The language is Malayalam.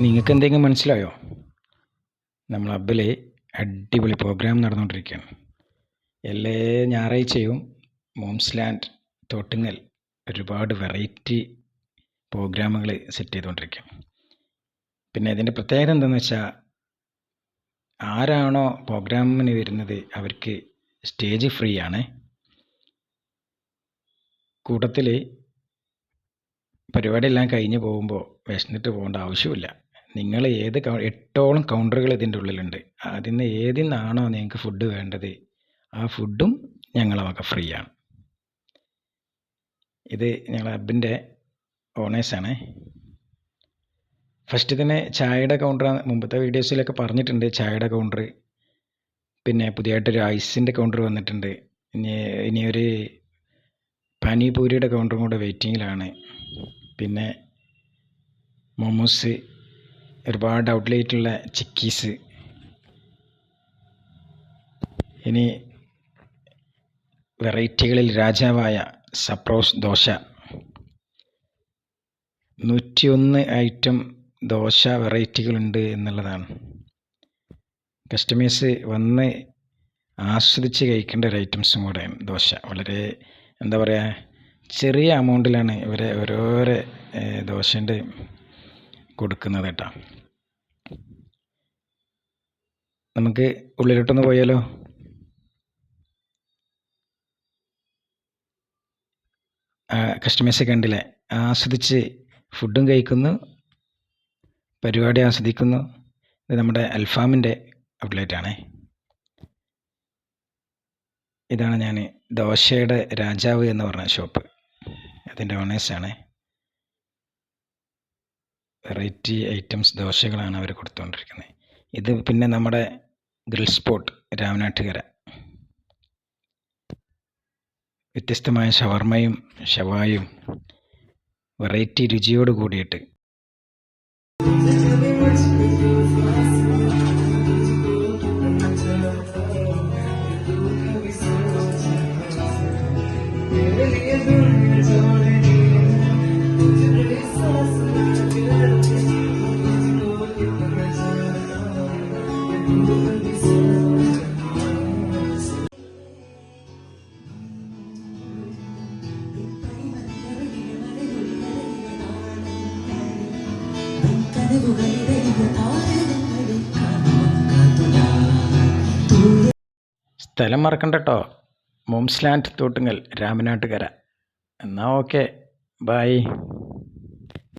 നിങ്ങൾക്ക് എന്തെങ്കിലും മനസ്സിലായോ? നമ്മൾ അബ്ബിലെ അടിപൊളി പ്രോഗ്രാം നടന്നുകൊണ്ടിരിക്കുകയാണ് എല്ലാ ഞായറാഴ്ചയും മോംസ് ലാൻഡ് തോട്ടുങ്ങൽ ഒരുപാട് വെറൈറ്റി പ്രോഗ്രാമുകൾ സെറ്റ് ചെയ്തുകൊണ്ടിരിക്കും. പിന്നെ ഇതിന്റെ പ്രത്യേകത എന്താണെന്ന് വെച്ചാൽ ആരാണോ പ്രോഗ്രാമിന് വരുന്നത് അവർക്ക് സ്റ്റേജ് ഫ്രീ ആണ്. കൂട്ടത്തിൽ പരിപാടിയെല്ലാം കഴിഞ്ഞ് പോകുമ്പോൾ വിശന്നിട്ട് പോകേണ്ട ആവശ്യമില്ല നിങ്ങൾ ഏത് എട്ടോളം കൗണ്ടറുകൾ ഇതിന്റെ ഉള്ളിലുണ്ട്. അതിൽ നിന്ന് ഏതിൽ നിന്നാണോ നിങ്ങൾക്ക് ഫുഡ് വേണ്ടത് ആ ഫുഡും ഞങ്ങളെ വക ഫ്രീ ആണ്. ഇത് ഞങ്ങളുടെ അബിന്റെ ഓണേഴ്സാണ് ഫസ്റ്റ് തന്നെ ചായയുടെ കൗണ്ടർ മുമ്പത്തെ വീഡിയോസിലൊക്കെ പറഞ്ഞിട്ടുണ്ട് ചായയുടെ കൗണ്ടർ പിന്നെ പുതിയതായിട്ടൊരു ഐസിന്റെ കൗണ്ടർ വന്നിട്ടുണ്ട്. ഇനി ഇനിയൊരു പാനിപൂരിയുടെ കൗണ്ടറും കൂടെ വെയിറ്റിങ്ങിലാണ് പിന്നെ മൊമോസ് ഒരുപാട് ഔട്ട്ലേറ്റുള്ള ചിക്കീസ് ഇനി വെറൈറ്റികളിൽ രാജാവായ സപ്രോസ് ദോശ. നൂറ്റിയൊന്ന് ഐറ്റം ദോശ വെറൈറ്റികളുണ്ട് എന്നുള്ളതാണ്. കസ്റ്റമേഴ്സ് വന്ന് ആസ്വദിച്ച് കഴിക്കേണ്ട ഒരു ഐറ്റംസും കൂടെയാണ് ദോശ. വളരെ എന്താ പറയുക ചെറിയ എമൗണ്ടിലാണ് ഇവരെ ഓരോരോ ദോശന്റെ കൊടുക്കുന്നത് കേട്ടോ. നമുക്ക് ഉള്ളിലോട്ടൊന്ന് പോയാലോ? കസ്റ്റമേഴ്സ് കണ്ടില്ലേ ആസ്വദിച്ച് ഫുഡും കഴിക്കുന്നു പരിപാടി ആസ്വദിക്കുന്നു. ഇത് നമ്മുടെ അൽഫാമിന്റെ ഔട്ട്ലെറ്റാണ് ഇതാണ് ഞാൻ ദോശയുടെ രാജാവ് എന്ന് പറഞ്ഞ ഷോപ്പ് അതിന്റെ ഓണേഴ്സാണ് വെറൈറ്റി ഐറ്റംസ് ദോശകളാണ് അവർ കൊടുത്തുകൊണ്ടിരിക്കുന്നത്. ഇത് പിന്നെ നമ്മുടെ ഗ്രിൽ സ്പോട്ട് രാമനാട്ടുകര. വ്യത്യസ്തമായ ഷവർമയും ഷവായും വെറൈറ്റി രുചിയോട് കൂടിയിട്ട് സ്ഥലം മറക്കണ്ട കേട്ടോ മോംസ് ലാൻഡ് തോട്ടുങ്ങൽ രാമനാട്ടുകര. എന്നാൽ ഓക്കെ. ബൈ